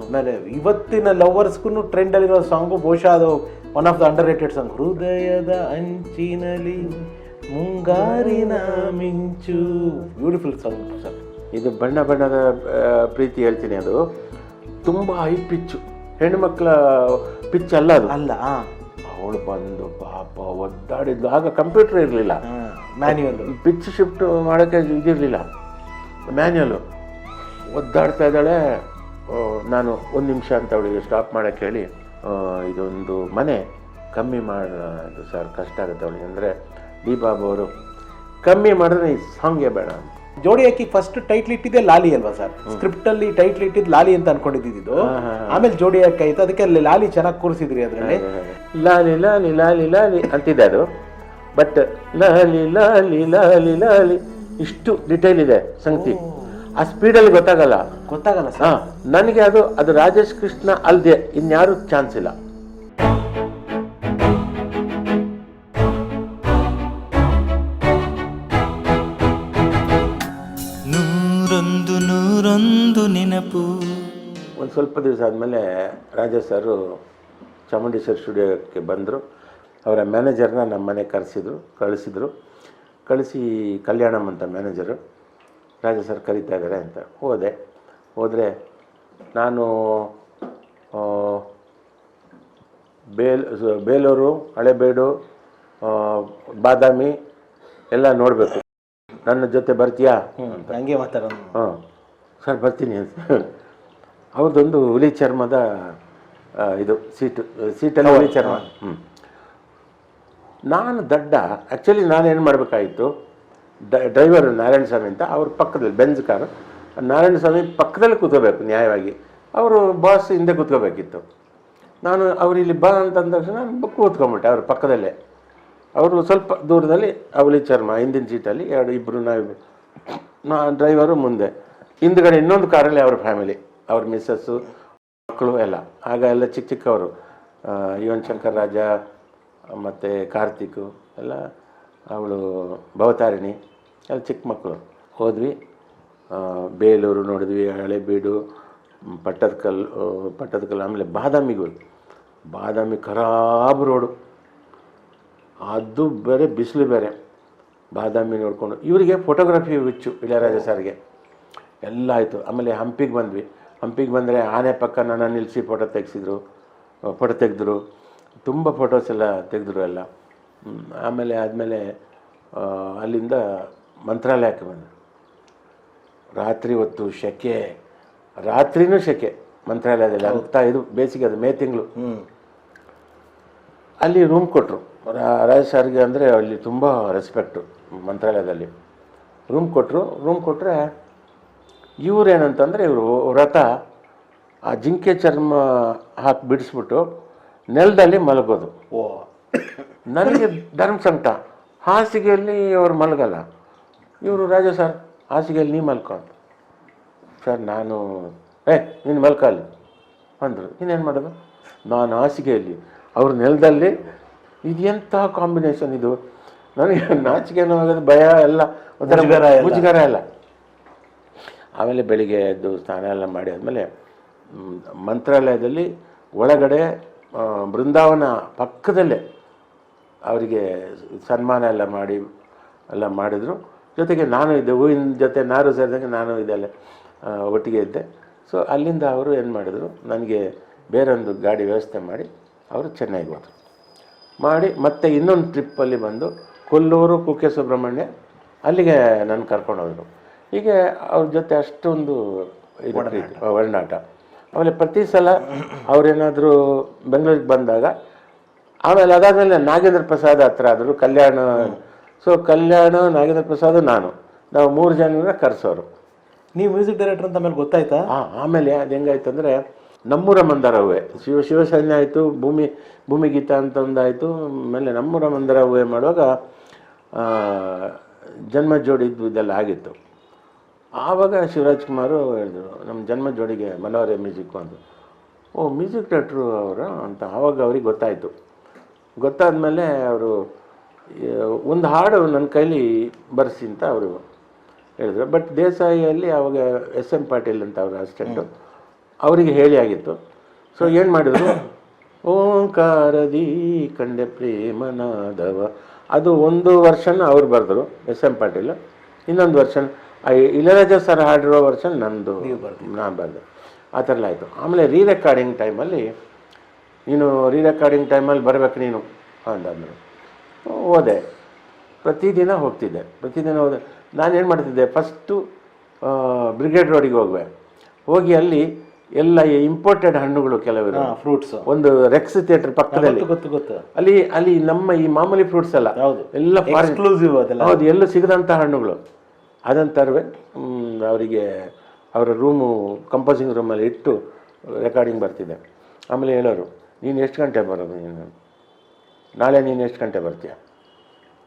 ಆಮೇಲೆ ಇವತ್ತಿನ ಲವರ್ಸ್ಗೂ ಟ್ರೆಂಡಲ್ಲಿರೋ ಸಾಂಗು ಬಹುಶಃ ಅದು one of the underrated song ಹೃದಯದ ಅಂಚಿನಲ್ಲಿ ಮುಂಗಾರಿನ ಮಿಂಚು. ಬ್ಯೂಟಿಫುಲ್ ಸಾಂಗ್ ಸರ್ ಇದು ಬಣ್ಣ ಬಣ್ಣದ ಪ್ರೀತಿ ಹೇಳ್ತೀನಿ ಅದು. ತುಂಬ ಹೈ ಪಿಚ್ಚು ಹೆಣ್ಮಕ್ಳ ಪಿಚ್ ಅಲ್ಲ ಅದು. ಅಲ್ಲ ಅವಳು ಬಂದು ಪಾಪ ಒದ್ದಾಡಿದ್ದು. ಆಗ ಕಂಪ್ಯೂಟರ್ ಇರಲಿಲ್ಲ. ಮ್ಯಾನ್ಯುವಲ್ ಪಿಚ್ ಶಿಫ್ಟ್ ಮಾಡೋಕ್ಕೆ ಇದಿರಲಿಲ್ಲ. ಮ್ಯಾನ್ಯಲು ಒದ್ದಾಡ್ತಾ ಇದ್ದಾಳೆ. ನಾನು ಒಂದು ನಿಮಿಷ ಅಂತ ಅವಳಿಗೆ ಸ್ಟಾಪ್ ಮಾಡೋಕ್ಕೆ ಹೇಳಿ ಇದೊಂದು ಮನೆ ಕಮ್ಮಿ ಮಾಡೋದು ಸರ್ ಕಷ್ಟ ಆಗುತ್ತೆ ಅವಳಿಗೆ. ಅಂದರೆ ಡಿ ಬಾಬು ಅವರು ಕಮ್ಮಿ ಮಾಡಿದ್ರೆ ಈ ಸಾಂಗೇ ಬೇಡ ಅಂತ. ಜೋಡಿ ಹಾಕಿ ಫಸ್ಟ್ ಟೈಟ್ಲ್ ಇಟ್ಟಿದ್ದೆ ಲಾಲಿ ಅಲ್ವಾ ಸರ್? ಸ್ಕ್ರಿಪ್ಟ್ ಅಲ್ಲಿ ಟೈಟ್ಲ್ ಇಟ್ಟಿದ್ದು ಲಾಲಿ ಅಂತ ಅನ್ಕೊಂಡಿದ್ದು ಆಮೇಲೆ ಜೋಡಿ ಹಾಕಾಯ್ತು ಆಯ್ತು ಅದಕ್ಕೆ ಅಲ್ಲಿ ಲಾಲಿ ಚೆನ್ನಾಗಿ ಕೂರಿಸಿದ್ರಿ ಅದರಲ್ಲಿ. ಲಾಲಿ ಲಾಲಿ ಲಾಲಿ ಲಾಲಿ ಅಂತಿದೆ ಅದು. ಬಟ್ ಲಾಲಿ ಲಾಲಿ ಲಾಲಿ ಲಾಲಿ ಇಷ್ಟು ಡಿಟೇಲ್ ಇದೆ ಸಂಗತಿ. ಆ ಸ್ಪೀಡಲ್ಲಿ ಗೊತ್ತಾಗಲ್ಲ. ಗೊತ್ತಾಗಲ್ಲ ಸರ್. ಹಾ ನನಗೆ ಅದು ಅದು ರಾಜೇಶ್ ಕೃಷ್ಣ ಅಲ್ದೆ ಇನ್ಯಾರು ಚಾನ್ಸ್ ಇಲ್ಲ. ನೂರೊಂದು ನೂರೊಂದು ನೆನಪು. ಒಂದು ಸ್ವಲ್ಪ ದಿವಸ ಆದಮೇಲೆ ರಾಜೇಶ್ ಸರು ಚಾಮುಂಡೇಶ್ವರಿ ಸ್ಟುಡಿಯೋಕ್ಕೆ ಬಂದರು. ಅವರ ಮ್ಯಾನೇಜರ್ನ ನಮ್ಮ ಮನೆಗೆ ಕರೆಸಿದ್ರು ಕಳಿಸಿದ್ರು. ಕಳಿಸಿ ಕಲ್ಯಾಣಮ್ ಅಂತ ಮ್ಯಾನೇಜರು ರಾಜೇಶ್ ಸರ್ ಕರೀತಾ ಇದ್ದಾರೆ ಅಂತ ಹೋದೆ. ಹೋದರೆ ನಾನು ಬೇಲ್ ಬೇಲೂರು ಹಳೆಬೇಡು ಬಾದಾಮಿ ಎಲ್ಲ ನೋಡಬೇಕು. ನನ್ನ ಜೊತೆ ಬರ್ತೀಯಾ? ಹಂಗೆ ಮಾತಾಡೋದು ಹಾಂ ಸರ್ ಬರ್ತೀನಿ ಅಂತ. ಅವ್ರದ್ದೊಂದು ಹುಲಿ ಚರ್ಮದ ಇದು ಸೀಟು ಸೀಟಲ್ಲಿ ಹುಲಿ ಚರ್ಮ. ಹ್ಞೂ ನಾನು ದಡ್ಡ ಆ್ಯಕ್ಚುಲಿ ನಾನೇನು ಮಾಡಬೇಕಾಗಿತ್ತು ಡ್ರೈವರ್ ನಾರಾಯಣ ಸ್ವಾಮಿ ಅಂತ ಅವ್ರ ಪಕ್ಕದಲ್ಲಿ ಬೆಂಜ್ ಕಾರು ನಾರಾಯಣ ಸ್ವಾಮಿ ಪಕ್ಕದಲ್ಲಿ ಕೂತ್ಕೋಬೇಕು ನ್ಯಾಯವಾಗಿ. ಅವರು ಬಾಸ್ ಹಿಂದೆ ಕೂತ್ಕೋಬೇಕಿತ್ತು. ನಾನು ಅವ್ರು ಇಲ್ಲಿ ಬಾ ಅಂತ ಅಂದ ತಕ್ಷಣ ನಾನು ಕೂತ್ಕೊಂಬಿಟ್ಟೆ ಅವ್ರ ಪಕ್ಕದಲ್ಲೇ. ಅವರು ಸ್ವಲ್ಪ ದೂರದಲ್ಲಿ ಅವಳಿ ಚರ್ಮ, ಹಿಂದಿನ ಸೀಟಲ್ಲಿ ಎರಡು ಇಬ್ಬರು ನಾವಿಬ್ಬರು ನಾ, ಡ್ರೈವರು ಮುಂದೆ. ಹಿಂದ್ಗಡೆ ಇನ್ನೊಂದು ಕಾರಲ್ಲಿ ಅವ್ರ ಫ್ಯಾಮಿಲಿ ಅವ್ರ ಮಿಸ್ಸಸ್ಸು ಮಕ್ಕಳು ಎಲ್ಲ. ಆಗ ಎಲ್ಲ ಚಿಕ್ಕ ಚಿಕ್ಕವರು ಯುವನ್ ಶಂಕರ್ ರಾಜ, ಮತ್ತು ಕಾರ್ತಿಕ್ ಎಲ್ಲ, ಅವಳು ಭವತಾರಿಣಿ. ಎಲ್ಲ ಚಿಕ್ಕ ಮಕ್ಕಳು. ಹೋದ್ವಿ. ಬೇಲೂರು ನೋಡಿದ್ವಿ, ಹಳೆಬೀಡು ಪಟ್ಟದಕಲ್ಲು ಪಟ್ಟದಕಲ್ಲು ಆಮೇಲೆ ಬಾದಾಮಿಗಳು ಬಾದಾಮಿ ಖರಾಬ್ ರೋಡು. ಅದು ಬೇರೆ ಬಿಸಿಲು ಬೇರೆ. ಬಾದಾಮಿ ನೋಡಿಕೊಂಡು. ಇವರಿಗೆ ಫೋಟೋಗ್ರಫಿ ಹುಚ್ಚು ಇಳೆಯರಾಜ ಸರ್ಗೆ. ಎಲ್ಲ ಆಯಿತು. ಆಮೇಲೆ ಹಂಪಿಗೆ ಬಂದ್ವಿ. ಹಂಪಿಗೆ ಬಂದರೆ ಆನೆ ಪಕ್ಕ ನನ್ನ ನಿಲ್ಲಿಸಿ ಫೋಟೋ ತೆಗೆಸಿದ್ರು. ಫೋಟೋ ತೆಗೆದ್ರು. ತುಂಬ ಫೋಟೋಸ್ ಎಲ್ಲ ತೆಗೆದ್ರು ಎಲ್ಲ. ಆಮೇಲೆ ಆದಮೇಲೆ ಅಲ್ಲಿಂದ ಮಂತ್ರಾಲಯಕ್ಕೆ ಬಂದರು ರಾತ್ರಿ ಹೊತ್ತು ಸೆಕೆ ರಾತ್ರಿನೂ ಸೆಕೆ ಮಂತ್ರಾಲಯದಲ್ಲಿ. ಅಂತ ಇದು ಬೇಸಿಗೆ ಅದು ಮೇ ತಿಂಗಳು. ಅಲ್ಲಿ ರೂಮ್ ಕೊಟ್ಟರು ರಾಜ ಸಾರಿಗೆ ಅಂದರೆ ಅಲ್ಲಿ ತುಂಬ ರೆಸ್ಪೆಕ್ಟು ಮಂತ್ರಾಲಯದಲ್ಲಿ. ರೂಮ್ ಕೊಟ್ಟರು ರೂಮ್ ಕೊಟ್ಟರೆ ಇವರೇನಂತಂದರೆ ಇವರು ವ್ರತ ಆ ಜಿಂಕೆ ಚರ್ಮ ಹಾಕಿ ಬಿಡಿಸ್ಬಿಟ್ಟು ನೆಲದಲ್ಲಿ ಮಲಗೋದು. ಓ. ನನಗೆ ಧರ್ಮ ಸಂಕಟ ಹಾಸಿಗೆಯಲ್ಲಿ ಅವ್ರು ಮಲಗಲ್ಲ. ಇವರು ರಾಜ ಸರ್ ಹಾಸಿಗೆಯಲ್ಲಿ ನೀ ಮಲ್ಕೊ ಅಂತ. ಸರ್ ನಾನು ಏ ನೀನು ಮಲ್ಕಲ್ಲಿ ಅಂದರು. ಇನ್ನೇನು ಮಾಡೋದು? ನಾನು ಹಾಸಿಗೆಯಲ್ಲಿ ಅವ್ರ ನೆಲದಲ್ಲಿ ಇದೆಂಥ ಕಾಂಬಿನೇಷನ್ ಇದು? ನನಗೆ ನಾಚಿಕೆನೂ ಆಗೋದು ಭಯ ಎಲ್ಲ ಒಂಥರ ಮುಜುಗರ ಎಲ್ಲ. ಆಮೇಲೆ ಬೆಳಿಗ್ಗೆ ಎದ್ದು ಸ್ನಾನ ಎಲ್ಲ ಮಾಡಿ ಆದಮೇಲೆ ಮಂತ್ರಾಲಯದಲ್ಲಿ ಒಳಗಡೆ ಬೃಂದಾವನ ಪಕ್ಕದಲ್ಲೇ ಅವರಿಗೆ ಸನ್ಮಾನ ಎಲ್ಲ ಮಾಡಿ ಎಲ್ಲ ಮಾಡಿದರು. ಜೊತೆಗೆ ನಾನು ಇದ್ದೆ ಹೂವಿನ ಜೊತೆ ನಾರು ಸೇರಿದಂಗೆ ನಾನು ಇದೆಲ್ಲ ಒಟ್ಟಿಗೆ ಇದ್ದೆ. ಸೊ ಅಲ್ಲಿಂದ ಅವರು ಏನು ಮಾಡಿದರು ನನಗೆ ಬೇರೊಂದು ಗಾಡಿ ವ್ಯವಸ್ಥೆ ಮಾಡಿ ಅವರು ಚೆನ್ನೈಗೆ ಹೋದರು. ಮಾಡಿ ಮತ್ತೆ ಇನ್ನೊಂದು ಟ್ರಿಪ್ಪಲ್ಲಿ ಬಂದು ಕೊಲ್ಲೂರು ಕುಕ್ಕೆ ಸುಬ್ರಹ್ಮಣ್ಯ ಅಲ್ಲಿಗೆ ನನ್ನ ಕರ್ಕೊಂಡು ಹೋದರು. ಹೀಗೆ ಅವ್ರ ಜೊತೆ ಅಷ್ಟೊಂದು ಒಡನಾಟ. ಆಮೇಲೆ ಪ್ರತಿ ಸಲ ಅವರೇನಾದರೂ ಬೆಂಗಳೂರಿಗೆ ಬಂದಾಗ ಆಮೇಲೆ ಅದಾದಮೇಲೆ ನಾಗೇಂದ್ರ ಪ್ರಸಾದ್ ಹತ್ರ ಆದರು ಕಲ್ಯಾಣ ಸೊ ಕಲ್ಯಾಣ ನಾಗೇಂದ್ರ ಪ್ರಸಾದ್ ನಾನು. ನಾವು ಮೂರು ಜನ ಕರೆಸೋರು. ನೀವು ಮ್ಯೂಸಿಕ್ ಡೈರೆಕ್ಟರ್ ಅಂತ ಆಮೇಲೆ ಗೊತ್ತಾಯ್ತಾ? ಆಮೇಲೆ ಅದು ಹೆಂಗಾಯ್ತು ಅಂದರೆ ನಮ್ಮೂರ ಮಂದರವೇ. ಹೂವೆ ಶಿವ ಶಿವಸೈನ್ಯ ಆಯಿತು ಭೂಮಿ ಭೂಮಿ ಗೀತ ಅಂತ ಒಂದಾಯಿತು. ಆಮೇಲೆ ನಮ್ಮೂರ ಮಂದರವೇ ಹೂವೆ ಮಾಡುವಾಗ ಜನ್ಮ ಜನ್ಮ ಜೋಡಿದ್ದು ಇದೆಲ್ಲ ಆಗಿತ್ತು. ಆವಾಗ ಶಿವರಾಜ್ ಕುಮಾರು ಹೇಳಿದ್ರು ನಮ್ಮ ಜನ್ಮ ಜೋಡಿಗೆ ಮನೋಹರ ಮ್ಯೂಸಿಕ್ ಅಂತ ಓ ಮ್ಯೂಸಿಕ್ ಡೈರೆಕ್ಟ್ರು ಅವರು ಅಂತ ಆವಾಗ ಅವ್ರಿಗೆ ಗೊತ್ತಾಯಿತು. ಗೊತ್ತಾದಮೇಲೆ ಅವರು ಒಂದು ಹಾಡು ನನ್ನ ಕೈಲಿ ಬರೆಸಿ ಅಂತ ಅವರು ಹೇಳಿದ್ರು. ಬಟ್ ದೇಸಾಯಿಯಲ್ಲಿ ಅವಾಗ ಎಸ್ ಎಂ ಪಾಟೀಲ್ ಅಂತ ಅವರು ಅಸಿಸ್ಟೆಂಟು ಅವರಿಗೆ ಹೇಳಿ ಆಗಿತ್ತು. ಸೊ ಏನು ಮಾಡಿದ್ರು? ಓಂಕಾರದಿ ಕಂಡೆ ಪ್ರೇಮನಾದವ. ಅದು ಒಂದು ವರ್ಷನ ಅವ್ರು ಬರೆದ್ರು ಎಸ್ ಎಂ ಪಾಟೀಲ್. ಇನ್ನೊಂದು ವರ್ಷನ್ ಇಳರಾಜ ಸರ್ ಹಾಡಿರೋ ವರ್ಷನ್ ನಂದು ನಾನು ಬರೆದೆ. ಆ ಥರ ಆಯಿತು. ಆಮೇಲೆ ರೀ ರೆಕಾರ್ಡಿಂಗ್ ಟೈಮಲ್ಲಿ ನೀನು ರೀ ರೆಕಾರ್ಡಿಂಗ್ ಟೈಮಲ್ಲಿ ಬರಬೇಕು ನೀನು ಅಂತಂದರು ಹೋದೆ. ಪ್ರತಿದಿನ ಹೋಗ್ತಿದ್ದೆ. ಪ್ರತಿದಿನ ಹೋದೆ. ನಾನೇನು ಮಾಡ್ತಿದ್ದೆ? ಫಸ್ಟು ಬ್ರಿಗೇಡ್ ರೋಡಿಗೆ ಹೋಗುವೆ. ಹೋಗಿ ಅಲ್ಲಿ ಎಲ್ಲ ಇಂಪೋರ್ಟೆಡ್ ಹಣ್ಣುಗಳು ಕೆಲವರು ಫ್ರೂಟ್ಸ್ ಒಂದು ರೆಕ್ಸ್ ಥಿಯೇಟರ್ ಪಕ್ಕದಲ್ಲಿ. ಗೊತ್ತು ಗೊತ್ತು ಅಲ್ಲಿ ಅಲ್ಲಿ ನಮ್ಮ ಈ ಮಾಮೂಲಿ ಫ್ರೂಟ್ಸ್ ಎಲ್ಲ ಫಾರಿನ್ ಎಕ್ಸ್ಕ್ಲೂಸಿವ್ ಅದೆಲ್ಲ. ಹೌದು ಎಲ್ಲೂ ಸಿಗದಂಥ ಹಣ್ಣುಗಳು. ಅದನ್ನು ತರುವೆ ಅವರಿಗೆ ಅವರ ರೂಮು ಕಂಪೋಸಿಂಗ್ ರೂಮಲ್ಲಿ ಇಟ್ಟು ರೆಕಾರ್ಡಿಂಗ್ ಬರ್ತಿದ್ದೆ ಆಮೇಲೆ ಹೇಳೋರು ನೀನು ಎಷ್ಟು ಗಂಟೆ ಬರೋದು ನೀನು? ನಾಳೆ ನೀನು ಎಷ್ಟು ಗಂಟೆ ಬರ್ತೀಯ?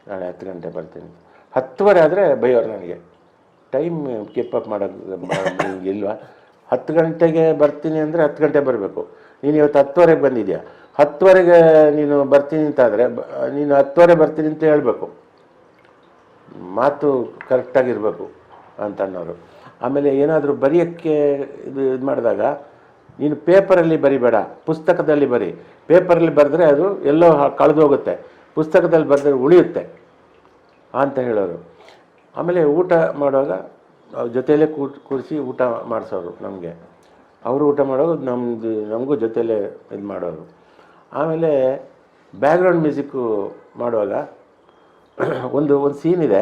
ನಾಳೆ ಹತ್ತು ಗಂಟೆ ಬರ್ತೀನಿ. ಹತ್ತುವರೆ ಆದರೆ ಬೈಯೋರು ನನಗೆ. ಟೈಮ್ ಅಪ್ ಮಾಡೋದು ಇಲ್ವಾ? ಹತ್ತು ಗಂಟೆಗೆ ಬರ್ತೀನಿ ಅಂದರೆ ಹತ್ತು ಗಂಟೆ ಬರಬೇಕು. ನೀನು ಇವತ್ತು ಹತ್ತುವರೆಗೆ ಬಂದಿದ್ಯಾ? ಹತ್ತುವರೆಗೆ ನೀನು ಬರ್ತೀನಿ ಅಂತಾದರೆ ನೀನು ಹತ್ತುವರೆ ಬರ್ತೀನಿ ಅಂತ ಹೇಳಬೇಕು. ಮಾತು ಕರೆಕ್ಟಾಗಿರಬೇಕು ಅಂತ ಅನ್ನೋರು. ಆಮೇಲೆ ಏನಾದರೂ ಬರೆಯೋಕ್ಕೆ ಇದು ಇದು ಮಾಡಿದಾಗ ನೀನು ಪೇಪರಲ್ಲಿ ಬರಿಬೇಡ, ಪುಸ್ತಕದಲ್ಲಿ ಬರಿ. ಪೇಪರಲ್ಲಿ ಬರೆದ್ರೆ ಅದು ಎಲ್ಲೋ ಕಳೆದೋಗುತ್ತೆ. ಪುಸ್ತಕದಲ್ಲಿ ಬರೆದ್ರೆ ಉಳಿಯುತ್ತೆ ಅಂತ ಹೇಳೋರು. ಆಮೇಲೆ ಊಟ ಮಾಡುವಾಗ ಜೊತೆಯಲ್ಲೇ ಕೂರಿಸಿ ಊಟ ಮಾಡಿಸೋರು ನಮಗೆ. ಅವರು ಊಟ ಮಾಡೋದು ನಮ್ಮದು ನಮಗೂ ಜೊತೆಯಲ್ಲೇ ಇದು ಮಾಡೋರು. ಆಮೇಲೆ ಬ್ಯಾಕ್ಗ್ರೌಂಡ್ ಮ್ಯೂಸಿಕ್ಕು ಮಾಡುವಾಗ ಒಂದು ಒಂದು ಸೀನ್ ಇದೆ.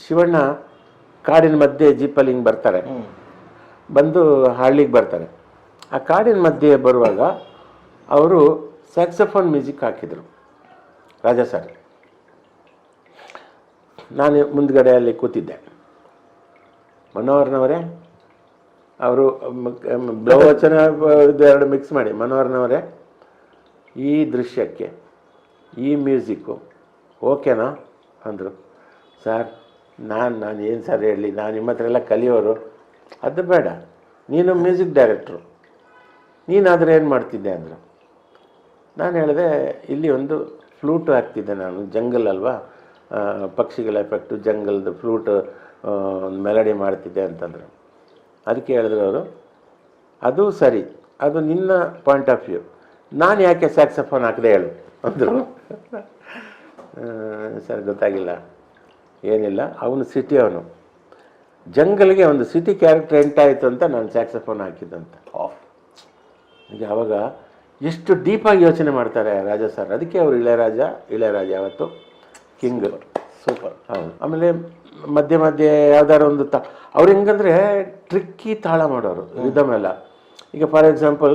ಶಿವಣ್ಣ ಕಾಡಿನ ಮಧ್ಯೆ ಜೀಪಲ್ಲಿ ಹಿಂಗೆ ಬರ್ತಾರೆ. ಬಂದು ಹಳ್ಳಿಗೆ ಬರ್ತಾರೆ. ಆ ಕಾಡಿನ ಮಧ್ಯೆ ಬರುವಾಗ ಅವರು ಸ್ಯಾಕ್ಸಫೋನ್ ಮ್ಯೂಸಿಕ್ ಹಾಕಿದರು, ರಾಜಾ ಸರ್. ನಾನು ಮುಂದ್ಗಡೆ ಅಲ್ಲಿ ಕೂತಿದ್ದೆ. ಮನೋಹರ್ನವರೇ, ಅವರು ಬ್ಲವಚನ ಎರಡು ಮಿಕ್ಸ್ ಮಾಡಿ. ಮನೋಹರ್ನವರೇ, ಈ ದೃಶ್ಯಕ್ಕೆ, ಈ ಮ್ಯೂಸಿಕ್ಕು ಓಕೆನಾ? ಅಂದರು. ಸರ್, ನಾನು ನಾನು ಏನು ಸರ್ ಹೇಳಿ? ನಾನು ನಿಮ್ಮ ಹತ್ರ ಎಲ್ಲ ಕಲಿಯೋರು. ಅದು ಬೇಡ. ನೀನು ಮ್ಯೂಸಿಕ್ ಡೈರೆಕ್ಟ್ರು. ನೀನಾದರೆ ಏನು ಮಾಡ್ತಿದ್ದೆ ಅಂದರು? ನಾನು ಹೇಳಿದೆ, ಇಲ್ಲಿ ಒಂದು ಫ್ಲೂಟು ಹಾಕ್ತಿದ್ದೆ ನಾನು, ಜಂಗಲ್ ಅಲ್ವಾ? ಪಕ್ಷಿಗಳ ಎಫೆಕ್ಟು ಜಂಗಲ್ದು ಫ್ಲೂಟ್ ಮೆಲಡಿ ಮಾಡ್ತಿದ್ದೆ ಅಂತಂದರು. ಅದಕ್ಕೆ ಹೇಳಿದ್ರು ಅವರು, ಅದು ಸರಿ, ಅದು ನಿನ್ನ ಪಾಯಿಂಟ್ ಆಫ್ ವ್ಯೂ ನಾನು ಯಾಕೆ ಸ್ಯಾಕ್ಸಫೋನ್ ಹಾಕದೆ ಹೇಳು? ಅಂದರು. ಸರ್ ಗೊತ್ತಾಗಿಲ್ಲ. ಏನಿಲ್ಲ. ಅವನು ಸಿಟಿ ಅವನು. ಜಂಗಲ್ಗೆ ಒಂದು ಸಿಟಿ ಕ್ಯಾರೆಕ್ಟರ್ ಎಂಟಾಯಿತು ಅಂತ ನಾನು ಸ್ಯಾಕ್ಸಫೋನ್ ಹಾಕಿದ್ದಂತ ಆವಾಗ ಎಷ್ಟು ಡೀಪಾಗಿ ಯೋಚನೆ ಮಾಡ್ತಾರೆ ರಾಜ ಸರ್ ಅದಕ್ಕೆ ಅವರು ಇಳೆಯರಾಜ ಇಳೆಯರಾಜ ಯಾವತ್ತು ಕಿಂಗ್ ಸೂಪರ್ ಹೌದು ಆಮೇಲೆ ಮಧ್ಯೆ ಮಧ್ಯೆ ಯಾವ್ದಾದ್ರು ಒಂದು ತಾ ಅವ್ರು ಹೆಂಗಂದ್ರೆ ಟ್ರಿಕ್ಕಿ ತಾಳ ಮಾಡೋರು ರಿದಮ್ ಎಲ್ಲ ಈಗ ಫಾರ್ ಎಕ್ಸಾಂಪಲ್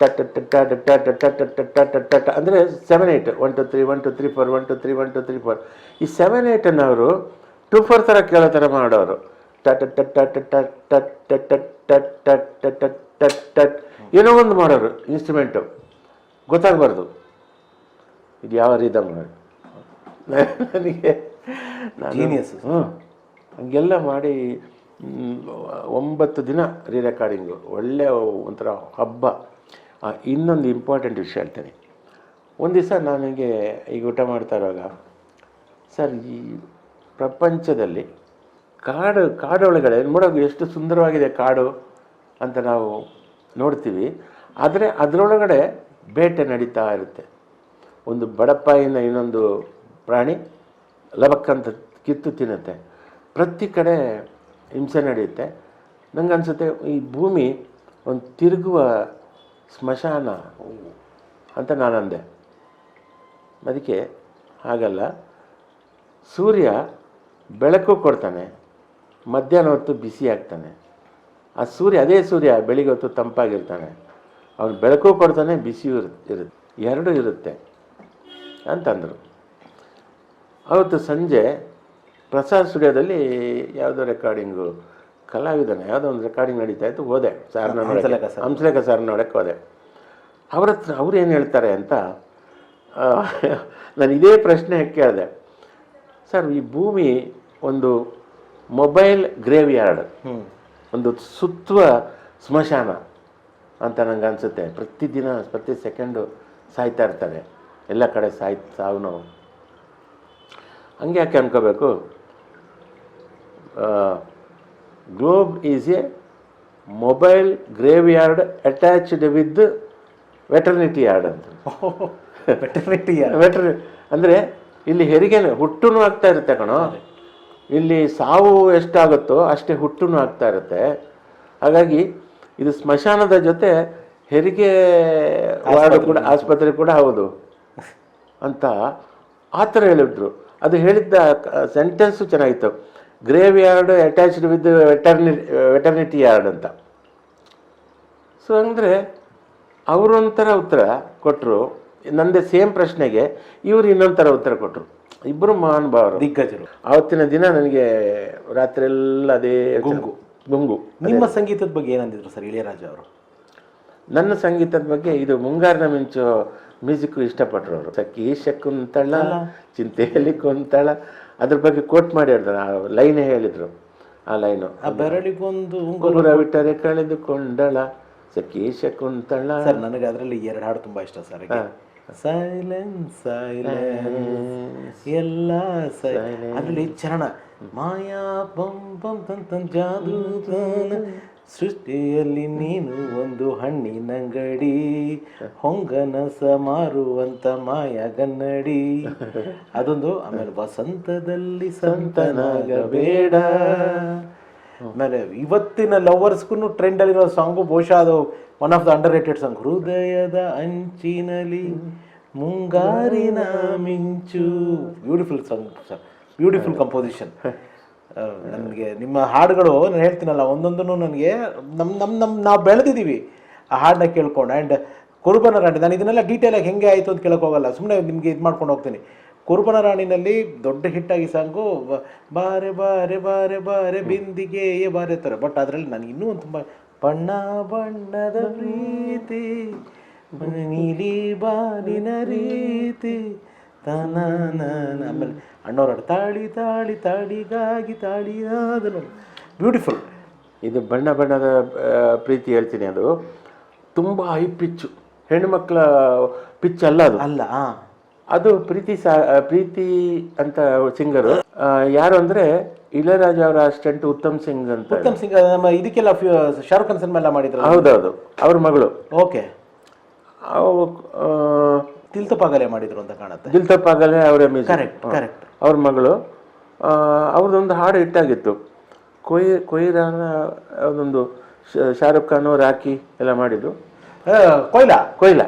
ಟಟ್ ಟ ಟ ಟ ಟಟ್ಟ ಟಟ್ಟ ಅಂದರೆ seven eight one two three one two three four one two three one two three four ಈ ಸೆವೆನ್ ಏಯ್ಟನ್ನು ಅವರು ಟು ಫೋರ್ ಥರ ಕೇಳೋ ಥರ ಮಾಡೋರು ಟಟ್ ಏನೋ ಒಂದು ಮಾಡೋರು ಇನ್ಸ್ಟ್ರೂಮೆಂಟು ಗೊತ್ತಾಗಬಾರ್ದು. ಇದು ಯಾವ ರೀತಿ ನನಗೆ ಹಂಗೆಲ್ಲ ಮಾಡಿ ಒಂಬತ್ತು ದಿನ ರೀ ರೆಕಾರ್ಡಿಂಗು ಒಳ್ಳೆಯ ಒಂಥರ ಹಬ್ಬ. ಇನ್ನೊಂದು ಇಂಪಾರ್ಟೆಂಟ್ ವಿಷಯ ಹೇಳ್ತೇನೆ. ಒಂದು ದಿವಸ ನನಗೆ ಈಗ ಊಟ ಮಾಡ್ತಾ ಇರುವಾಗ ಸರ್ ಈ ಪ್ರಪಂಚದಲ್ಲಿ ಕಾಡು, ಕಾಡೊಳಗಡೆ ನೋಡೋದು ಎಷ್ಟು ಸುಂದರವಾಗಿದೆ ಕಾಡು ಅಂತ ನಾವು ನೋಡ್ತೀವಿ. ಆದರೆ ಅದರೊಳಗಡೆ ಬೇಟೆ ನಡೀತಾ ಇರುತ್ತೆ. ಒಂದು ಬಡಪಾಯಿನ ಇನ್ನೊಂದು ಪ್ರಾಣಿ ಲಬಕ್ಕಂತ ಕಿತ್ತು ತಿನ್ನುತ್ತೆ. ಪ್ರತಿ ಕಡೆ ಹಿಂಸೆ ನಡೆಯುತ್ತೆ. ನಂಗೆ ಅನ್ಸುತ್ತೆ ಈ ಭೂಮಿ ಒಂದು ತಿರುಗುವ ಸ್ಮಶಾನ ಅಂತ ನಾನು ಅಂದೆ ಅದಕ್ಕೆ ಹಾಗಲ್ಲ. ಸೂರ್ಯ ಬೆಳಕು ಕೊಡ್ತಾನೆ. ಮಧ್ಯಾಹ್ನ ಹೊತ್ತು ಬಿಸಿ ಆಗ್ತಾನೆ. ಆ ಸೂರ್ಯ ಅದೇ ಸೂರ್ಯ ಬೆಳಿಗ್ಗೆ ಹೊತ್ತು ತಂಪಾಗಿರ್ತಾನೆ. ಅವನು ಬೆಳಕು ಕೊಡ್ತಾನೆ ಬಿಸಿಯೂ ಇರು ಇರುತ್ತೆ. ಎರಡು ಇರುತ್ತೆ ಅಂತಂದರು. ಅವತ್ತು ಸಂಜೆ ಪ್ರಸಾದ್ ಸ್ಟುಡಿಯೋದಲ್ಲಿ ಯಾವುದೋ ರೆಕಾರ್ಡಿಂಗು ಕಲಾವಿದನ ಯಾವುದೋ ಒಂದು ರೆಕಾರ್ಡಿಂಗ್ ನಡೀತಾ ಇತ್ತು ಹೋದೆ. ಸಾರ್ನ. ಹಂಸಲೇಖ ಸರ್. ನೋಡೋಕ್ಕೆ ಹೋದೆ. ಅವ್ರ ಹತ್ರ ಅವ್ರು ಏನು ಹೇಳ್ತಾರೆ ಅಂತ ನಾನು ಇದೇ ಪ್ರಶ್ನೆ ಕೇಳಿದೆ. ಸರ್ ಈ ಭೂಮಿ ಒಂದು ಮೊಬೈಲ್ ಗ್ರೇವ್ ಯಾರ್ಡ್ ಹ್ಞೂ ಒಂದು ಸುತ್ತುವ ಸ್ಮಶಾನ ಅಂತ ನಂಗೆ ಅನಿಸುತ್ತೆ. ಪ್ರತಿದಿನ ಪ್ರತಿ ಸೆಕೆಂಡು ಸಾಯ್ತಾ ಇರ್ತಾರೆ. ಎಲ್ಲ ಕಡೆ ಸಾಯ್ ಸಾವು ನಾವು. ಹಂಗೆ ಯಾಕೆ ಅನ್ಕೋಬೇಕು? Globe is a mobile graveyard attached with eternity yard ಅಂತ. ವೆಟರ್ನಿಟಿ ವೆಟರ್ ಅಂದರೆ ಇಲ್ಲಿ ಹೆರಿಗೆನೇ ಹುಟ್ಟೂ ಆಗ್ತಾ ಇರುತ್ತೆ ಕಣೋ. ಇಲ್ಲಿ ಸಾವು ಎಷ್ಟಾಗುತ್ತೋ ಅಷ್ಟೇ ಹುಟ್ಟುನು ಆಗ್ತಾ ಇರುತ್ತೆ. ಹಾಗಾಗಿ ಇದು ಸ್ಮಶಾನದ ಜೊತೆ ಹೆರಿಗೆ ವಾರ್ಡ್ ಕೂಡ ಆಸ್ಪತ್ರೆ ಕೂಡ ಹೌದು. ಅಂತ ಆ ಥರ ಹೇಳಿದ್ರು. ಅದು ಹೇಳಿದ್ದ ಸೆಂಟೆನ್ಸು ಚೆನ್ನಾಗಿತ್ತು. Graveyard attached with ವೆಟರ್ನಿ eternity yard ಅಂತ. ಸೊ ಅಂದರೆ ಅವರೊಂಥರ ಉತ್ತರ ಕೊಟ್ಟರು ನಂದೇ ಸೇಮ್ ಪ್ರಶ್ನೆಗೆ ಇವರು ಇನ್ನೊಂಥರ ಉತ್ತರ ಕೊಟ್ಟರು ಇಬ್ಬರು ಮಹಾನುಭಾವರು ದಿಗ್ಗಜರು. ಆವತ್ತಿನ ದಿನ ನನಗೆ ರಾತ್ರಿ ಎಲ್ಲ ಅದೇ ಗುಂಗು. ಗುಂಗು. ನಿಮ್ಮ ಸಂಗೀತದ ಬಗ್ಗೆ ಏನಂದಿದ್ರು ಸರ್ ಇಳೆಯರಾಜ ಅವರು? ನನ್ನ ಸಂಗೀತದ ಬಗ್ಗೆ ಇದು ಮುಂಗಾರಿನ ಮಿಂಚು ಮ್ಯೂಸಿಕ್ ಇಷ್ಟಪಟ್ಟರು ಅವರು. ಸಖಿ ಶಕುಂತಳ ಚಿಂತೆಯಲ್ಲಿ ಕುಂತಳ ಅದ್ರ ಬಗ್ಗೆ ಕೋಟ್ ಮಾಡಿ ಹೇಳಿದ್ರು ಆ ಲೈನ್ ಹೇಳಿದ್ರು. ಆ ಲೈನು. ಆ ಬೆರಳಿಗೊಂದು ಉಂಗುರ. ಉಂಗುರ ಬಿಟ್ಟರೆ ಕಳೆದುಕೊಂಡಳ. ಸಖಿ ಶಕುಂತಳ ಸರ್ ನನಗೆ ಅದರಲ್ಲಿ ಎರಡು ಹಾಡು ತುಂಬಾ ಇಷ್ಟ ಸರ್. ಸೈಲೆನ್ಸ್ ಸೈಲೆನ್ಸ್ ಎಲ್ಲ ಸೈ ಅದರಲ್ಲಿ ಚರಣ. ಮಾಯಾ ಬಂ ಬಂ ತನ್ ತನ್ ಜಾದು ತಾನ. ಸೃಷ್ಟಿಯಲ್ಲಿ ನೀನು ಒಂದು ಹಣ್ಣಿನಂಗಡಿ ಹೊಂಗನಸ ಮಾರುವಂತ ಮಾಯಗನ್ನಡಿ ಅದೊಂದು ಆಮೇಲೆ ವಸಂತದಲ್ಲಿ ಸಂತನಾಗಬೇಡ. ಆಮೇಲೆ ಇವತ್ತಿನ ಲವರ್ಸ್ಗೂ ಟ್ರೆಂಡಲ್ಲಿರೋ ಸಾಂಗು ಬಹುಶಃ ಅದು one of the underrated song ಹೃದಯದ ಅಂಚಿನಲ್ಲಿ ಮುಂಗಾರಿನ ಮಿಂಚು. Beautiful song sir beautiful composition ನನಗೆ ನಿಮ್ಮ ಹಾಡುಗಳು ನಾನು ಹೇಳ್ತೀನಲ್ಲ ಒಂದೊಂದನ್ನು ನನಗೆ ನಮ್ಮ ನಮ್ಮ ನಮ್ಮ ನಾವು ಬೆಳೆದಿದ್ದೀವಿ ಆ ಹಾಡನ್ನ ಕೇಳ್ಕೊಂಡು ಆ್ಯಂಡ್ ಕುರುಬನ ರಾಂಡಿ ನಾನು ಇದನ್ನೆಲ್ಲ ಡೀಟೇಲಾಗಿ ಆಗಿ ಹೆಂಗೆ ಆಯಿತು ಅಂತ ಕೇಳೋಕ್ಕೋಗಲ್ಲ. ಹೋಗಲ್ಲ ಸುಮ್ಮನೆ ನಿಮಗೆ ಇದು ಮಾಡ್ಕೊಂಡು ಹೋಗ್ತೀನಿ. ಕುರುಬನ ರಾಣಿನಲ್ಲಿ ದೊಡ್ಡ ಹಿಟ್ಟಾಗಿ ಸಾಂಗು ಬಾರೆ ಬಾರೆ ಬಾರೆ ಬಾರೆ ಬಿಂದಿಗೆ ಬಾರೆ ಥರ ಬಟ್ ಅದರಲ್ಲಿ ನನಗೆ ಇನ್ನೂ ಒಂದು ತುಂಬ ಬಣ್ಣ ಬಣ್ಣದ ಪ್ರೀತಿ ನೀಲಿ ಬಾನಿನ ರೀತಿ ತನ ಆಮೇಲೆ ಅಣ್ಣವ್ರ ತಾಳಿ ತಾಳಿ ತಾಳಿಗಾಗಿ ತಾಳಿಯಾದನು ಬ್ಯೂಟಿಫುಲ್ ಇದು ಬಣ್ಣ ಬಣ್ಣದ ಪ್ರೀತಿ ಹೇಳ್ತೀನಿ ಅದು. ತುಂಬ ಹೈ ಪಿಚ್ಚು ಹೆಣ್ಣುಮಕ್ಕಳ ಪಿಚ್ ಅಲ್ಲ ಅದು. ಅಲ್ಲ ಆ. ಅದು ಪ್ರೀತಿ ಸಾ ಪ್ರೀತಿ ಅಂತ ಸಿಂಗರು. ಯಾರು ಅಂದ್ರೆ ಇಳಯರಾಜ ಅವರ ಅಸಿಸ್ಟೆಂಟ್ ಉತ್ತಮ್ ಸಿಂಗ್ ಅಂತ ಉತ್ತಮ್ ಸಿಂಗ್ ನಮ್ಮ ಇದಕ್ಕೆಲ್ಲ ಶಾರುಖ್ ಖಾನ್ ಸಿನಿಮಾ ಎಲ್ಲ ಮಾಡಿದ್ರು ಹೌದೌದು ಅವ್ರ ಮಗಳು. ಓಕೆ. ತಿಲ್ತಪಾಗಲೆ ಮಾಡಿದ್ರು ಅಂತ ಕಾಣುತ್ತೆ. ದಿಲ್ ಅವರ ಕರೆಕ್ಟ್ ಕರೆಕ್ಟ್ ಅವ್ರ ಮಗಳು. ಅವ್ರದ್ದೊಂದು ಹಾಡು ಹಿಟ್ಟಾಗಿತ್ತು. ಕೊಯ್ ಕೊಯ್ರಾನ ಅದೊಂದು ಶಾರುಖ್ ಖಾನ್ ರಾಖಿ ಎಲ್ಲ ಮಾಡಿದ್ರು. ಕೊಯ್ಲಾ? ಕೊಯ್ಲಾ.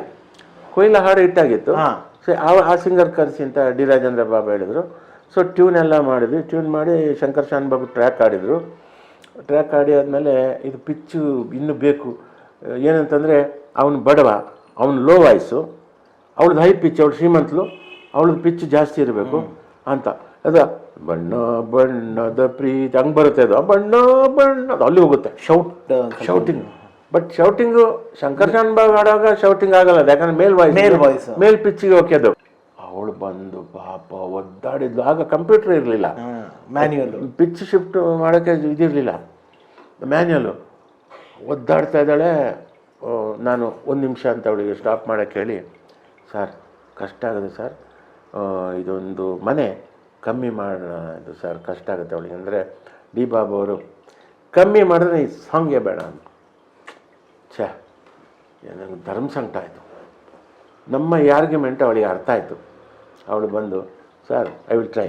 ಕೊಯ್ಲಾ ಹಾಡು ಹಿಟ್ಟಾಗಿತ್ತು. ಹಾ. ಸೊ ಆ ಆ ಸಿಂಗರ್ ಕರೆಸಿ ಅಂತ ಡಿ ರಾಜೇಂದ್ರ ಬಾಬು ಹೇಳಿದರು. ಸೊ ಟ್ಯೂನ್ ಎಲ್ಲ ಮಾಡಿದ್ವಿ. ಟ್ಯೂನ್ ಮಾಡಿ ಶಂಕರ್ ಶಾನ್ ಬಾಬು ಟ್ರ್ಯಾಕ್ ಆಡಿದರು ಟ್ರ್ಯಾಕ್ ಆಡಿ ಆದಮೇಲೆ ಇದು ಪಿಚ್ಚು ಇನ್ನೂ ಬೇಕು. ಏನಂತಂದರೆ ಅವನು ಬಡವ ಅವನು ಲೋ ವಾಯ್ಸು ಅವಳದ್ದು ಹೈ ಪಿಚ್ ಅವಳು ಶ್ರೀಮಂತಲು ಅವಳದ್ದು ಪಿಚ್ ಜಾಸ್ತಿ ಇರಬೇಕು ಅಂತ. ಅದ ಬಣ್ಣ ಬಣ್ಣದ ಪ್ರೀತಿ ಹಂಗೆ ಬರುತ್ತೆ ಅದು. ಬಣ್ಣ ಬಣ್ಣ ಅದು ಅಲ್ಲಿ ಹೋಗುತ್ತೆ. Shout shouting but shouting Shankar Shanbhag ಆಡುವಾಗ ಶೌಟಿಂಗ್ ಆಗಲ್ಲ ಯಾಕಂದ್ರೆ male voice male voice male ಪಿಚ್ಚಿಗೆ okay ಅದು. ಅವಳು ಬಂದು ಪಾಪ ಒದ್ದಾಡಿದ್ಲು. ಆಗ ಕಂಪ್ಯೂಟರ್ ಇರಲಿಲ್ಲ. ಮ್ಯಾನ್ಯಲ್ ಪಿಚ್ ಶಿಫ್ಟ್ ಮಾಡೋಕ್ಕೆ ಇದಿರಲಿಲ್ಲ. ಮ್ಯಾನ್ಯಲು ಒದ್ದಾಡ್ತಾ ಇದ್ದಾಳೆ. ನಾನು ಒಂದು ನಿಮಿಷ ಅಂತ ಅವಳಿಗೆ ಸ್ಟಾಪ್ ಮಾಡೋಕ್ಕೆ ಹೇಳಿ. ಸರ್ ಕಷ್ಟ ಆಗುತ್ತೆ ಸರ್ ಇದೊಂದು ಮನೆ. ಕಮ್ಮಿ ಮಾಡೋಣ. ಇದು ಸರ್ ಕಷ್ಟ ಆಗುತ್ತೆ ಅವಳಿಗೆ. ಅಂದರೆ ಡಿ ಬಾಬು ಅವರು ಕಮ್ಮಿ ಮಾಡಿದ್ರೆ ಈ ಸಾಂಗೇ ಬೇಡ ಅಂತ. ಛೇ ನನಗೆ ಧರ್ಮ ಸಂಕಟ ಆಯಿತು. ನಮ್ಮ ಆರ್ಗ್ಯುಮೆಂಟ್ ಅವಳಿಗೆ ಅರ್ಥ ಆಯಿತು. ಅವಳು ಬಂದು ಸರ್ ಐ ವಿಲ್ ಟ್ರೈ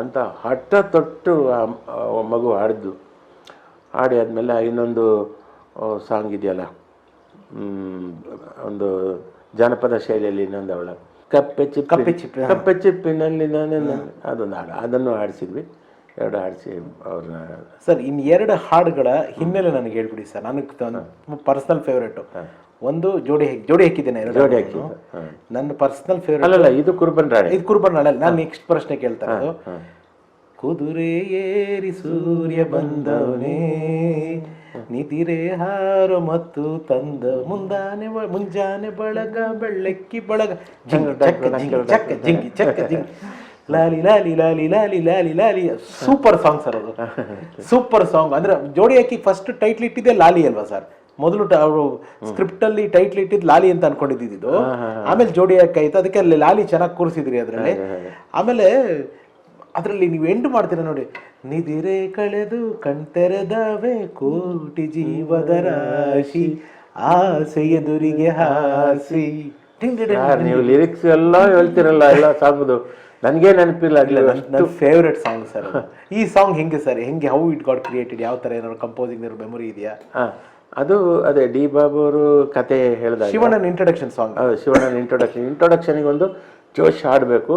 ಅಂತ ಹಠ ತೊಟ್ಟು ಮಗು ಹಾಡಿದ್ದು. ಹಾಡಿ ಆದಮೇಲೆ ಇನ್ನೊಂದು ಸಾಂಗ್ ಇದೆಯಲ್ಲ ಒಂದು ಜಾನಪದ ಶೈಲಿಯಲ್ಲಿ ಇನ್ನೊಂದು ಅವಳ. ಕಪ್ಪೆ ಚಿಪ್ಪೆ. ಕಪ್ಪೆ ಚಿಪ್ಪಿನಲ್ಲಿ ನಾನು ಅದೊಂದು ಹಾಡು ಅದನ್ನು ಹಾಡಿಸಿದ್ವಿ. ಎರಡು ಹಾಡಿಸಿ ಅವ್ರನ್ನ ಸರ್ ಇನ್ ಎರಡು ಹಾಡುಗಳ ಹಿನ್ನೆಲೆ ನನಗೆ ಹೇಳ್ಬಿಡಿ ಸರ್. ನನಗೆ ಪರ್ಸನಲ್ ಫೇವ್ರೇಟು ಒಂದು ಜೋಡಿ ಹೆಕ್- ಜೋಡಿ ಹಾಕಿದ್ದೇನೆ ಎರಡು ಜೋಡಿ ಹಾಕಿ. ನನ್ನ ಪರ್ಸನಲ್ ಫೇವ್ರೇಟ್ ಅಲ್ಲ ಇದು ಕುರ್ಬನ್ ರಾಣಿ. ಇದು ಕುರ್ಬನ್ ನಾಳೆ ನಾನು ನೆಕ್ಸ್ಟ್ ಪ್ರಶ್ನೆ ಕೇಳ್ತಾ ಇರೋದು. ಕುದುರೆ ಏರಿ ಸೂರ್ಯ ಬಂದವನೇ ನಿದಿರೆ ಹಾರು ಮತ್ತು ತಂದ ಮುಂದಾನೆ ಮುಂಜಾನೆ ಬಳಗ ಬೆಳ್ಳಕ್ಕಿ ಬಳಗ. ಜಿಂಗಿ ಚಕ್ಕ ಜಿಂಗಿ ಚಕ್ಕ ಜಿಂಗಿ ಚಕ್ಕ ಜಿಂಗ್. ಲಾಲಿ ಲಾಲಿ ಲಾಲಿ ಲಾಲಿ ಲಾಲಿ ಲಾಲಿ. ಸೂಪರ್ ಸಾಂಗ್ ಸರ್ ಅದು. ಸೂಪರ್ ಸಾಂಗ್ ಅಂದ್ರೆ ಜೋಡಿ ಹಾಕಿ ಫಸ್ಟ್ ಟೈಟ್ಲ್ ಇಟ್ಟಿದ್ದೆ ಲಾಲಿ ಅಲ್ವಾ ಸರ್ ಮೊದಲು ಅವರು ಸ್ಕ್ರಿಪ್ಟ್ ಅಲ್ಲಿ ಟೈಟ್ಲ್ ಇಟ್ಟಿದ್ದು ಲಾಲಿ ಅಂತ ಅನ್ಕೊಂಡಿದ್ದು ಆಮೇಲೆ ಜೋಡಿ ಹಾಕಾಯ್ತು ಆಯ್ತು. ಅದಕ್ಕೆ ಅಲ್ಲಿ ಲಾಲಿ ಚೆನ್ನಾಗಿ ಕೂರಿಸಿದ್ರಿ ಅದರಲ್ಲಿ. ಆಮೇಲೆ ಅದರಲ್ಲಿ ನೀವು ಎಂಡ್ ಮಾಡ್ತೀರಾ ನೋಡಿ. ನಿದಿರೆ ಕಳೆದು ಕಣ್ತೆರೆದವೇ ಕೋಟಿ ಜೀವದ ರಾಶಿ ಆಸೆ ಎದುರಿಗೆ ಹಾಸಿ. ಯಾರ್ ನೀವು ಲಿರಿಕ್ಸ್ ಎಲ್ಲ ಹೇಳ್ತಿರಲ್ಲ ಎಲ್ಲ ಸಾಂಗ್ದು. ನನಗೆ ನೆನಪಿಲ್ಲ ಅದು ನನ್ನ ಫೇವ್ರೆಟ್ ಸಾಂಗ್ ಸರ್ ಈ ಸಾಂಗ್ ಹೆಂಗೆ ಸರ್? ಹೆಂಗೆ ಹೌ ಇಟ್ ಗಾಟ್ ಕ್ರಿಯೇಟೆಡ್ ಯಾವ ಥರ ಏನಾದ್ರು ಕಂಪೋಸಿಂಗ್ ಮೆಮೊರಿ ಇದೆಯಾ? ಅದು ಅದೇ ಡಿ ಬಾಬು ಅವರು ಕತೆ ಹೇಳಿದ ಶಿವಣ್ಣನ ಇಂಟ್ರೊಡಕ್ಷನ್ ಸಾಂಗ್ ಅದು ಶಿವಣ್ಣನ ಇಂಟ್ರೊಡಕ್ಷನ್ ಇಂಟ್ರೊಡಕ್ಷನಿಗೆ ಒಂದು ಜೋಶ್ ಆಡಬೇಕು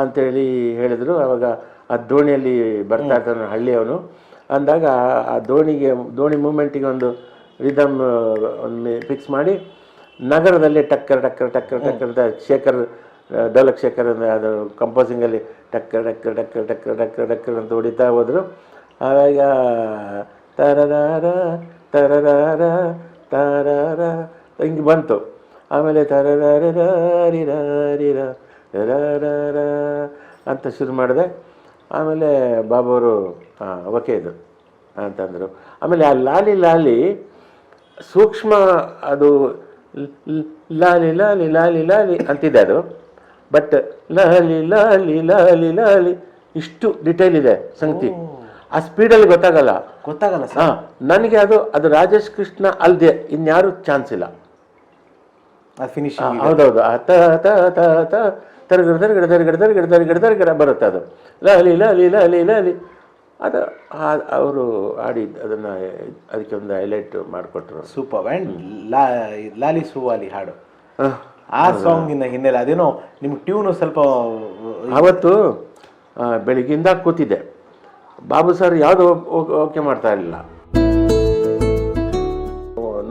ಅಂತೇಳಿ ಹೇಳಿದರು. ಅವಾಗ ಆ ದೋಣಿಯಲ್ಲಿ ಬರ್ತಾ ಇರ್ತಾನೆ ಹಳ್ಳಿಯವನು. ಅಂದಾಗ ಆ ದೋಣಿಗೆ ದೋಣಿ ಮೂಮೆಂಟಿಗೆ ಒಂದು ರಿದಮ್ ಒಂದು ಫಿಕ್ಸ್ ಮಾಡಿ ನಗರದಲ್ಲಿ ಟಕ್ಕರ್ ಟಕ್ಕರ್ ಟಕ್ಕರ್ ಟಕ್ಕರ್ ಶೇಖರ್ ಡೋಲಕ್ ಶೇಖರ್ ಅಂದ್ರೆ ಅದು ಕಂಪೋಸಿಂಗಲ್ಲಿ ಟಕ್ಕರ್ ಟಕ್ಕರ್ ಟಕ್ಕರ್ ಟಕ್ಕರ್ ಟಕ್ಕರ್ ಟಕ್ಕರ್ ಅಂತ ಹೊಡಿತಾ ಹೋದರು. ಆವಾಗ ತರರಾರ ತರರಾರ ತರಾರ ಹಿಂಗೆ ಬಂತು. ಆಮೇಲೆ ತರರಾರಿರ ಅಂತ ಶುರು ಮಾಡಿದೆ. ಆಮೇಲೆ ಬಾಬಾರು ಹಾಂ ಓಕೆ ಇದು ಅಂತಂದರು. ಆಮೇಲೆ ಆ ಲಾಲಿ ಲಾಲಿ ಸೂಕ್ಷ್ಮ ಅದು ಲಾಲಿ ಲಾಲಿ ಲಾಲಿ ಲಾಲಿ ಅಂತಿದೆ ಅದು. ಬಟ್ ಲಾಲಿ ಲಾಲಿ ಲಾಲಿ ಲಾಲಿ ಇಷ್ಟು ಡಿಟೇಲ್ ಇದೆ ಸಂಗತಿ. ಆ ಸ್ಪೀಡಲ್ಲಿ ಗೊತ್ತಾಗಲ್ಲ. ಗೊತ್ತಾಗಲ್ಲ ಸರ್. ಹಾ ನನಗೆ ಅದು ಅದು ರಾಜೇಶ್ ಕೃಷ್ಣ ಅಲ್ಲದೆ ಇನ್ಯಾರು ಚಾನ್ಸ್ ಇಲ್ಲ. ಫಿನಿಶ್ ಹೌದೌದು. ತ ತ ತ ತ ತರಗಡ ಗಿಡ ತರಗಡ ತರಗಡ ತರಗಡ ತರಗಡ ಬರುತ್ತೆ ಅದು. ಲಾಲಿ ಲಾಲಿ ಲಾಲಿ ಲಾಲಿ. ಅದು ಅವರು ಆಡಿ ಅದನ್ನು ಅದಕ್ಕೆ ಒಂದು ಹೈಲೈಟ್ ಮಾಡಿಕೊಟ್ರು. ಸೂಪರ್ ಆ್ಯಂಡ್ ಲಾ ಲಾಲಿ ಸುವಾಲಿ ಹಾಡು. ಆ ಸಾಂಗಿನ ಹಿನ್ನೆಲೆ ಅದೇನೋ ನಿಮ್ಮ ಟ್ಯೂನು ಸ್ವಲ್ಪ ಅವತ್ತು ಬೆಳಗ್ಗಿಂದ ಕೂತಿದ್ದೆ. ಬಾಬು ಸರ್ ಯಾವುದು ಓಕೆ ಮಾಡ್ತಾ ಇರಲಿಲ್ಲ.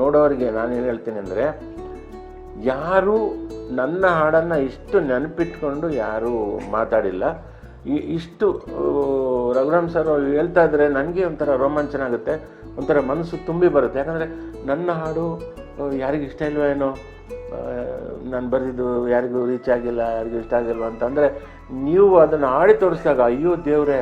ನೋಡೋರಿಗೆ ನಾನು ಏನು ಹೇಳ್ತೀನಿ ಅಂದರೆ ಯಾರು ನನ್ನ ಹಾಡನ್ನು ಇಷ್ಟು ನೆನಪಿಟ್ಕೊಂಡು ಯಾರೂ ಮಾತಾಡಿಲ್ಲ. ಇಷ್ಟು ರಘುರಾಮ್ ಸರ್ ಅವ್ರು ಹೇಳ್ತಾ ಇದ್ದರೆ ನನಗೆ ಒಂಥರ ರೋಮಾಂಚನ ಆಗುತ್ತೆ, ಒಂಥರ ಮನಸ್ಸು ತುಂಬಿ ಬರುತ್ತೆ. ಯಾಕಂದರೆ ನನ್ನ ಹಾಡು ಯಾರಿಗೂ ಇಷ್ಟ ಇಲ್ವೋ ಏನೋ ನಾನು ಬರೆದಿದ್ದು ಯಾರಿಗೂ ರೀಚ್ ಆಗಿಲ್ಲ, ಯಾರಿಗೂ ಇಷ್ಟ ಆಗಿಲ್ವ ಅಂತಂದರೆ ನೀವು ಅದನ್ನು ಹಾಡಿ ತೋರಿಸಿದಾಗ, ಅಯ್ಯೋ ದೇವ್ರೆ.